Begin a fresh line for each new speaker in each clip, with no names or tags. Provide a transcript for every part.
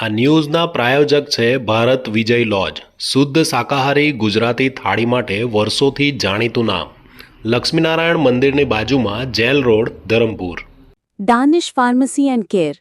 આ ન્યૂઝના પ્રાયોજક છે ભારત વિજય લોજ. શુદ્ધ શાકાહારી ગુજરાતી થાળી માટે વર્ષોથી જાણીતું નામ. લક્ષ્મીનારાયણ મંદિરની બાજુમાં jail road, Dharampur.
Danish pharmacy and care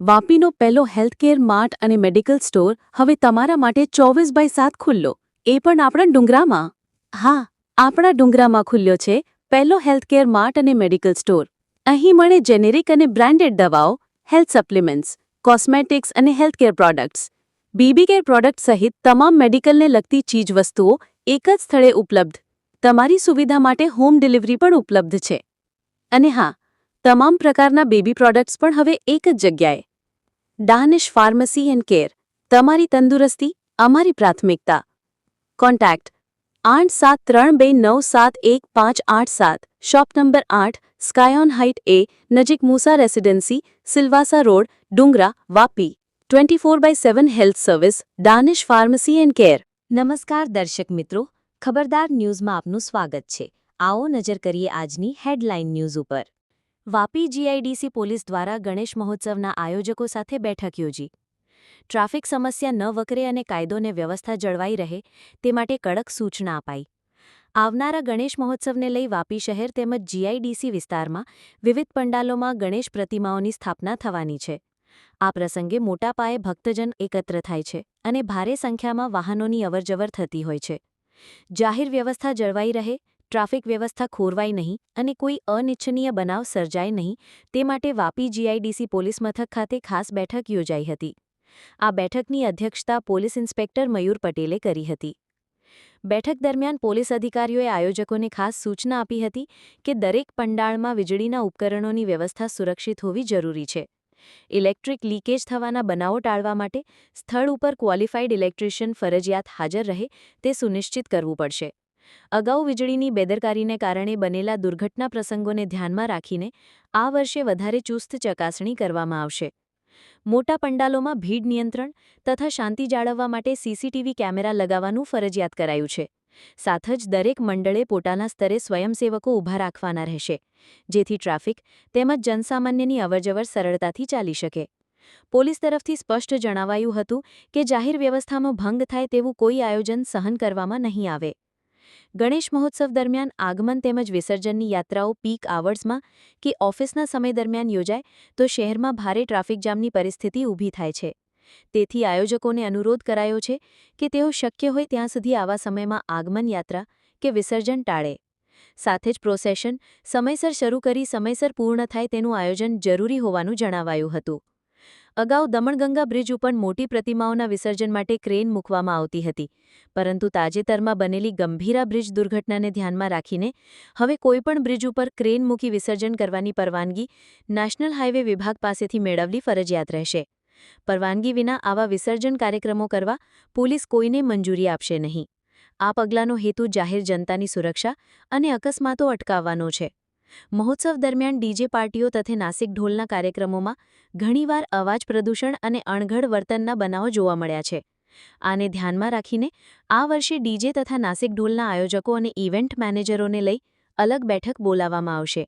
વાપીનો પહેલો હેલ્થકેર માર્ટ અને મેડિકલ સ્ટોર હવે તમારા માટે ચોવીસ બાય સાત ખુલ્લો. એ પણ આપણા ડુંગરામાં? હા, આપણા ડુંગરામાં ખુલ્યો છે પહેલો હેલ્થકેર માર્ટ અને મેડિકલ સ્ટોર. અહીં મળે જેનેરિક અને બ્રાન્ડેડ દવાઓ, હેલ્થ સપ્લિમેન્ટ્સ કોસ્મેટિક્સ અને healthcare products. Baby care product સહિત તમામ મેડિકલને લગતી ચીજવસ્તુઓ એક જ સ્થળે ઉપલબ્ધ. તમારી સુવિધા માટે હોમ ડિલિવરી પણ ઉપલબ્ધ છે. અને હા, તમામ પ્રકારના બેબી પ્રોડક્ટ્સ પણ હવે એક જ જગ્યાએ. Danish pharmacy and care. તમારી તંદુરસ્તી, અમારી પ્રાથમિકતા. કોન્ટેક્ટ આઠ સાત ત્રણ બે નવ સાત એક પાંચ આઠ સાત. શોપ નંબર આઠ સ્કાયોન હાઇટ એ નજીક મૂસા residency, Silvassa road, Dungra, Vapi. Twenty four by seven health service Danish pharmacy and care. નમસ્કાર દર્શક મિત્રો, ખબરદાર ન્યૂઝમાં આપનું સ્વાગત છે. આવો નજર કરીએ આજની હેડલાઇન ન્યૂઝ ઉપર. વાપી જીઆઈડીસી પોલીસ દ્વારા ગણેશ મહોત્સવના આયોજકો સાથે બેઠક યોજી. ટ્રાફિક સમસ્યા ન વકરે અને કાયદોને વ્યવસ્થા જળવાઈ રહે, તે માટે કડક સૂચના અપાઈ. આવનારા ગણેશ મહોત્સવને લઈ વાપી શહેર તેમજ જીઆઈડીસી વિસ્તારમાં વિવિધ પંડાલોમાં ગણેશ પ્રતિમાઓની સ્થાપના થવાની છે. આ પ્રસંગે મોટા પાયે ભક્તજન એકત્ર થાય છે અને ભારે સંખ્યામાં વાહનોની અવરજવર થતી હોય છે. જાહેર વ્યવસ્થા જળવાઈ રહે, ટ્રાફિક વ્યવસ્થા ખોરવાય નહીં અને કોઈ અનિચ્છનીય બનાવ સર્જાય નહીં, તે માટે વાપી જીઆઈડીસી પોલીસ મથક ખાતે ખાસ બેઠક યોજાઈ હતી. આ બેઠકની અધ્યક્ષતા પોલીસ ઇન્સ્પેક્ટર મયુર પટેલે કરી હતી. બેઠક દરમિયાન પોલીસ અધિકારીઓએ આયોજકોને ખાસ સૂચના આપી હતી કે દરેક પંડાળમાં વીજળીના ઉપકરણોની વ્યવસ્થા સુરક્ષિત હોવી જરૂરી છે. ઇલેક્ટ્રિક લીકેજ થવાના બનાવો ટાળવા માટે સ્થળ ઉપર ક્વોલિફાઈડ ઇલેક્ટ્રિશિયન ફરજિયાત હાજર રહે તે સુનિશ્ચિત કરવું પડશે. અગાઉ વીજળીની બેદરકારીને કારણે બનેલા દુર્ઘટના પ્રસંગોને ધ્યાનમાં રાખીને આ વર્ષે વધારે ચુસ્ત ચકાસણી કરવામાં આવશે. મોટા પંડાલોમાં ભીડ નિયંત્રણ તથા શાંતિ જાળવવા માટે સીસીટીવી કેમેરા લગાવવાનું ફરજિયાત કરાયું છે. સાથ જ દરેક મંડળે પોતાના સ્તરે સ્વયંસેવકો ઊભા રાખવાના રહેશે, જેથી ટ્રાફિક તેમજ જનસામાન્યની અવરજવર સરળતાથી ચાલી શકે. પોલીસ તરફથી સ્પષ્ટ જણાવાયું હતું કે જાહેર વ્યવસ્થામાં ભંગ થાય તેવું કોઈ આયોજન સહન કરવામાં નહીં આવે. ગણેશ મહોત્સવ દરમિયાન આગમન તેમજ વિસર્જનની યાત્રાઓ પીક આવર્સમાં કે ઓફિસના સમય દરમિયાન યોજાય, તો શહેરમાં ભારે ટ્રાફિક જામની પરિસ્થિતિ ઊભી થાય છે. તેથી આયોજકોને અનુરોધ કરાયો છે કે તેઓ શક્ય હોય ત્યાં સુધી આવા સમયમાં આગમન યાત્રા કે વિસર્જન ટાળે. સાથે જ પ્રોસેશન સમયસર શરૂ કરી સમયસર પૂર્ણ થાય તેનું આયોજન જરૂરી હોવાનું જણાવાયું હતું. અગાઉ દમણગંગા બ્રિજ ઉપર મોટી પ્રતિમાઓના વિસર્જન માટે ક્રેન મૂકવામાં આવતી હતી, પરંતુ તાજેતરમાં બનેલી ગંભીરા બ્રિજ દુર્ઘટનાને ધ્યાનમાં રાખીને હવે કોઈપણ બ્રિજ ઉપર ક્રેન મૂકી વિસર્જન કરવાની પરવાનગી નેશનલ હાઇવે વિભાગ પાસેથી મેળવવી ફરજિયાત રહેશે. પરવાનગી વિના આવા વિસર્જન કાર્યક્રમો કરવા પોલીસ કોઈને મંજૂરી આપશે નહીં. આ પગલાંનો હેતુ જાહેર જનતાની સુરક્ષા અને અકસ્માતો અટકાવવાનો છે. મહોત્સવ દરમિયાન ડીજે પાર્ટીઓ તથા નાસિક ઢોલના કાર્યક્રમોમાં ઘણીવાર અવાજ પ્રદૂષણ અને અણઘડ વર્તનના બનાવો જોવા મળ્યા છે. આને ધ્યાનમાં રાખીને આ વર્ષે ડીજે તથા નાસિક ઢોલના આયોજકો અને ઇવેન્ટ મેનેજરોને લઈ અલગ બેઠક બોલાવવામાં આવશે,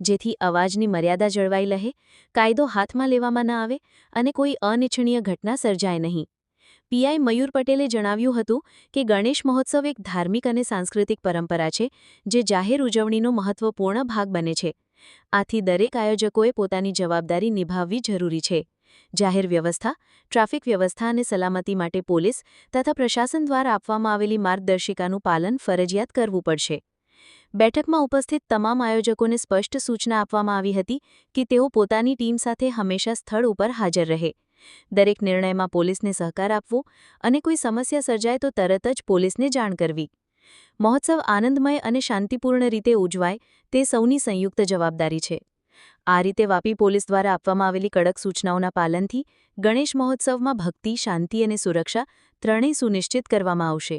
જેથી અવાજની મર્યાદા જળવાઈ રહે, કાયદો હાથમાં લેવામાં ન આવે અને કોઈ અનિચ્છનીય ઘટના સર્જાય નહીં. પીઆઈ મયુર પટેલે જણાવ્યું હતું કે ગણેશ મહોત્સવ એક ધાર્મિક અને સાંસ્કૃતિક પરંપરા છે, જે જાહેર ઉજવણીનો મહત્વપૂર્ણ ભાગ બને છે. આથી દરેક આયોજકોએ પોતાની જવાબદારી નિભાવવી જરૂરી છે. જાહેર વ્યવસ્થા, ટ્રાફિક વ્યવસ્થા અને સલામતી માટે પોલીસ તથા પ્રશાસન દ્વારા આપવામાં આવેલી માર્ગદર્શિકાનું પાલન ફરજિયાત કરવું પડશે. બેઠકમાં ઉપસ્થિત તમામ આયોજકોને સ્પષ્ટ સૂચના આપવામાં આવી હતી કે તેઓ પોતાની ટીમ સાથે હંમેશા સ્થળ ઉપર હાજર રહે. દરેક નિર્ણયમાં પોલીસને સહકાર આપવો અને કોઈ સમસ્યા સર્જાય તો તરત જ પોલીસને જાણ કરવી. મહોત્સવ આનંદમય અને શાંતિપૂર્ણ રીતે ઉજવાય તે સૌની સંયુક્ત જવાબદારી છે. આ રીતે વાપી પોલીસ દ્વારા આપવામાં આવેલી કડક સૂચનાઓના પાલનથી ગણેશ મહોત્સવમાં ભક્તિ, શાંતિ અને સુરક્ષા ત્રણેય સુનિશ્ચિત કરવામાં આવશે.